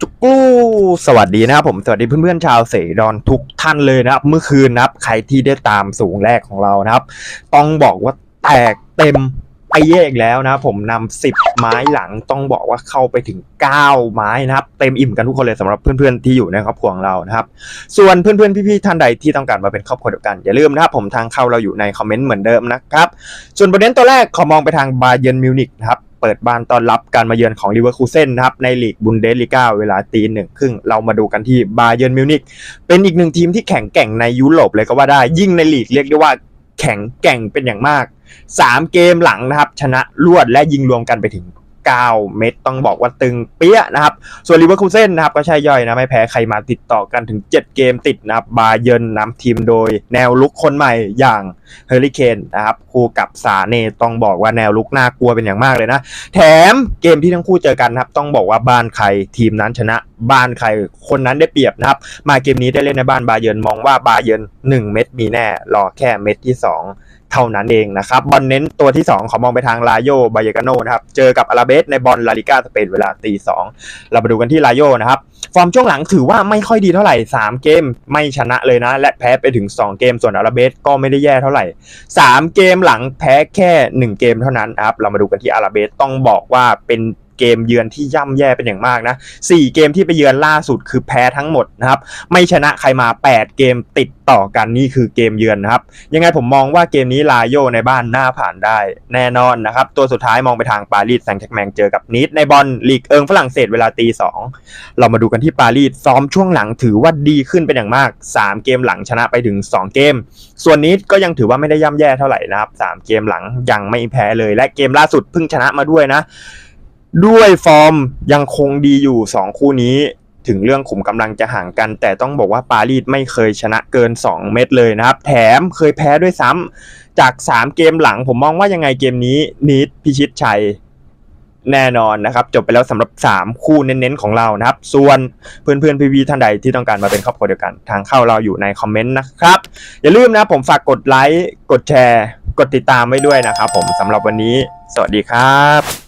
จุกกูสวัสดีนะครับผมสวัสดีเพื่อนๆชาวเสดอนทุกท่านเลยนะครับ เมื่อคืนนะครับ ใครที่ได้ตามสูงแรกของเรานะครับ ต้องบอกว่าแตกเต็มไปเยกแล้วนะผมนำสิบไม้หลังต้องบอกว่าเข้าไปถึง 9 ไม้นะครับ เต็มอิ่มกันทุกคนเลยสำหรับเพื่อนๆที่อยู่ในครอบครัวของเรานะครับ ส่วนเพื่อนๆพี่ๆท่านใดที่ต้องการมาเป็นครอบครัวเดียวกันอย่าลืมนะครับผมทางเข้าเราอยู่ในคอมเมนต์เหมือนเดิมนะครับส่วนประเด็นตัวแรกขอมองไปทางบาเยนมิวนิกนะครับ เปิดบ้านต้อนรับการมาเยือนของลิเวอร์คูเซนนะครับในลีกบุนเดสลีก้าเวลาตีหนึ่งครึ่งเรามาดูกันที่บาเยอร์มิวนิกเป็นอีกหนึ่งทีมที่แข็งแกร่งในยุโรปเลยก็ว่าได้ยิ่งในลีกเรียกได้ว่าแข็งแกร่งเป็นอย่างมาก 3 เกมหลังนะครับ ชนะรวดและยิงรวมกันไปถึง 9 เม็ดต้องบอกว่าตึงเปี้ยนะครับ ส่วนลิเวอร์คูเซนนะครับก็ใช่ย่อยนะไม่แพ้ใครมาติดต่อกันถึง 7 เกมติดนะครับบาเยินนำทีมโดยแนวลุกคนใหม่อย่างเฮอริเคนนะครับคู่กับซาเน่ต้องบอกว่าแนวลุกน่ากลัวเป็นอย่างมากเลยนะ แถมเกมที่ทั้งคู่เจอกันนะครับต้องบอกว่าบ้านใครทีมนั้นชนะบ้านใครคนนั้นได้เปรียบนะครับ มาเกมนี้ได้เล่นในบ้านบาเยินมองว่าบาเยิน1 เม็ดมีแน่รอแค่เม็ดที่ 2 เท่านั้นเองนะครับบอลเน้นตัวที่ 2 ขอมองไปทางลาโยบายกาโนนะครับเจอกับอาราเบสในบอลลาลิก้าสเปนเวลาตีสองเรามาดูกันที่ลาโยนะครับฟอร์มช่วงหลังถือว่าไม่ค่อยดีเท่าไหร่ 3 เกมไม่ชนะเลยนะ และแพ้ไปถึง 2 เกมส่วนอาราเบสก็ไม่ได้แย่เท่าไหร่ 3 เกมหลังแพ้แค่ 1 เกมเท่านั้นนะครับเรามาดูกันที่อาราเบสต้องบอกว่าเป็น เกมเยือนที่ย่ำแย่เป็นอย่างมากนะ4เกมที่ไปเยือนล่าสุดคือแพ้ทั้งหมดนะครับ ไม่ชนะใครมา 8 เกมติดต่อกันนี่คือเกมเยือนนะครับ ยังไงผมมองว่าเกมนี้ลาโยในบ้านน่าผ่านได้แน่นอนนะครับ ตัวสุดท้ายมองไปทางปารีสแซงต์แชกแมงเจอกับนิดในบอลลีกเอิงฝรั่งเศสเวลาตีสองเรามาดูกันที่ปารีสซ้อมช่วงหลังถือว่าดีขึ้นเป็นอย่างมาก 3 เกมหลังชนะไปถึง 2 เกม ส่วนนี้ก็ยังถือว่าไม่ได้ย่ำแย่เท่าไหร่นะครับ3เกมหลังยังไม่แพ้เลยและเกมล่าสุดเพิ่งชนะมาด้วยนะ ด้วยฟอร์มยังคงดีอยู่ 2 คู่นี้ ถึงเรื่องขุมกำลังจะห่างกัน แต่ต้องบอกว่าปารีสไม่เคยชนะเกิน 2 เม็ดเลยนะครับ แถมเคยแพ้ด้วยซ้ำจาก 3 เกมหลังผมมองว่ายังไงเกมนี้นิดพิชิตชัยแน่นอนนะครับ จบไปแล้วสำหรับ 3 คู่เน้นๆของเรานะครับ ส่วนเพื่อนๆพี่ๆท่านใดที่ต้องการมาเป็นครอบครัวเดียวกัน ทางเข้าเราอยู่ในคอมเมนต์นะครับ อย่าลืมนะผมฝากกดไลค์กดแชร์ กดติดตามไว้ด้วยนะครับผมสำหรับวันนี้ สวัสดีครับ